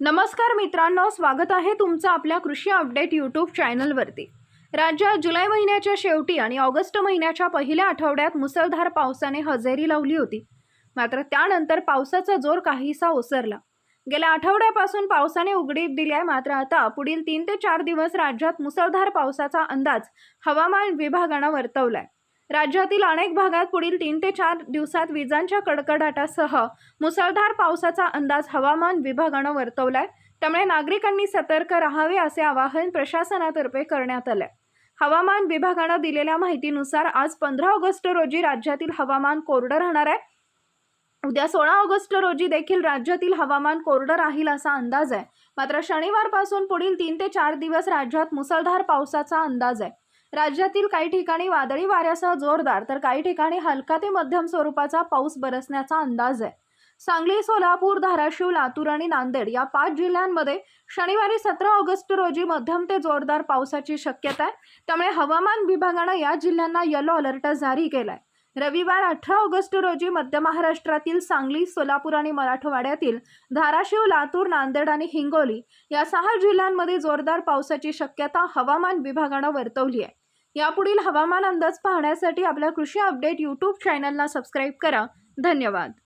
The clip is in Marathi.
नमस्कार मित्रांनो स्वागत आहे तुमचं आपल्या कृषी अपडेट यूट्यूब चॅनलवरती. राज्यात जुलै महिन्याच्या शेवटी आणि ऑगस्ट महिन्याच्या पहिल्या आठवड्यात मुसळधार पावसाने हजेरी लावली होती. मात्र त्यानंतर पावसाचा जोर काहीसा ओसरला. गेल्या आठवड्यापासून पावसाने उघडीप दिली आहे मात्र आता पुढील तीन ते चार दिवस राज्यात मुसळधार पावसाचा अंदाज हवामान विभागानं वर्तवलाय. राज्यातील अनेक भागात पुढील तीन ते चार दिवसात विजांच्या कडकडाटासह मुसळधार पावसाचा अंदाज हवामान विभागानं वर्तवलाय. त्यामुळे नागरिकांनी सतर्क राहावे असे आवाहन प्रशासनातर्फे करण्यात आलंय. हवामान विभागानं दिलेल्या माहितीनुसार आज पंधरा ऑगस्ट रोजी राज्यातील हवामान कोरडं राहणार आहे. उद्या सोळा ऑगस्ट रोजी देखील राज्यातील हवामान कोरडं राहील असा अंदाज आहे. मात्र शनिवारपासून पुढील तीन ते चार दिवस राज्यात मुसळधार पावसाचा अंदाज आहे. राज्यातील काही ठिकाणी वादळी वाऱ्यासह जोरदार तर काही ठिकाणी हलका ते मध्यम स्वरूपाचा पाऊस बरसण्याचा अंदाज आहे. सांगली सोलापूर धाराशिव लातूर आणि नांदेड या पाच जिल्ह्यांमध्ये शनिवारी सतरा ऑगस्ट रोजी मध्यम ते जोरदार पावसाची शक्यता आहे. त्यामुळे हवामान विभागानं या जिल्ह्यांना येलो अलर्ट जारी केलाय. रविवार अठरा ऑगस्ट रोजी मध्य महाराष्ट्रातील सांगली सोलापूर आणि मराठवाड्यातील धाराशिव लातूर नांदेड आणि हिंगोली या सहा जिल्ह्यांमध्ये जोरदार पावसाची शक्यता हवामान विभागानं वर्तवली आहे. यापुढील हवामान अंदाज पाहण्यासाठी आपल्या कृषी अपडेट यूट्यूब चॅनलला सबस्क्राईब करा. धन्यवाद.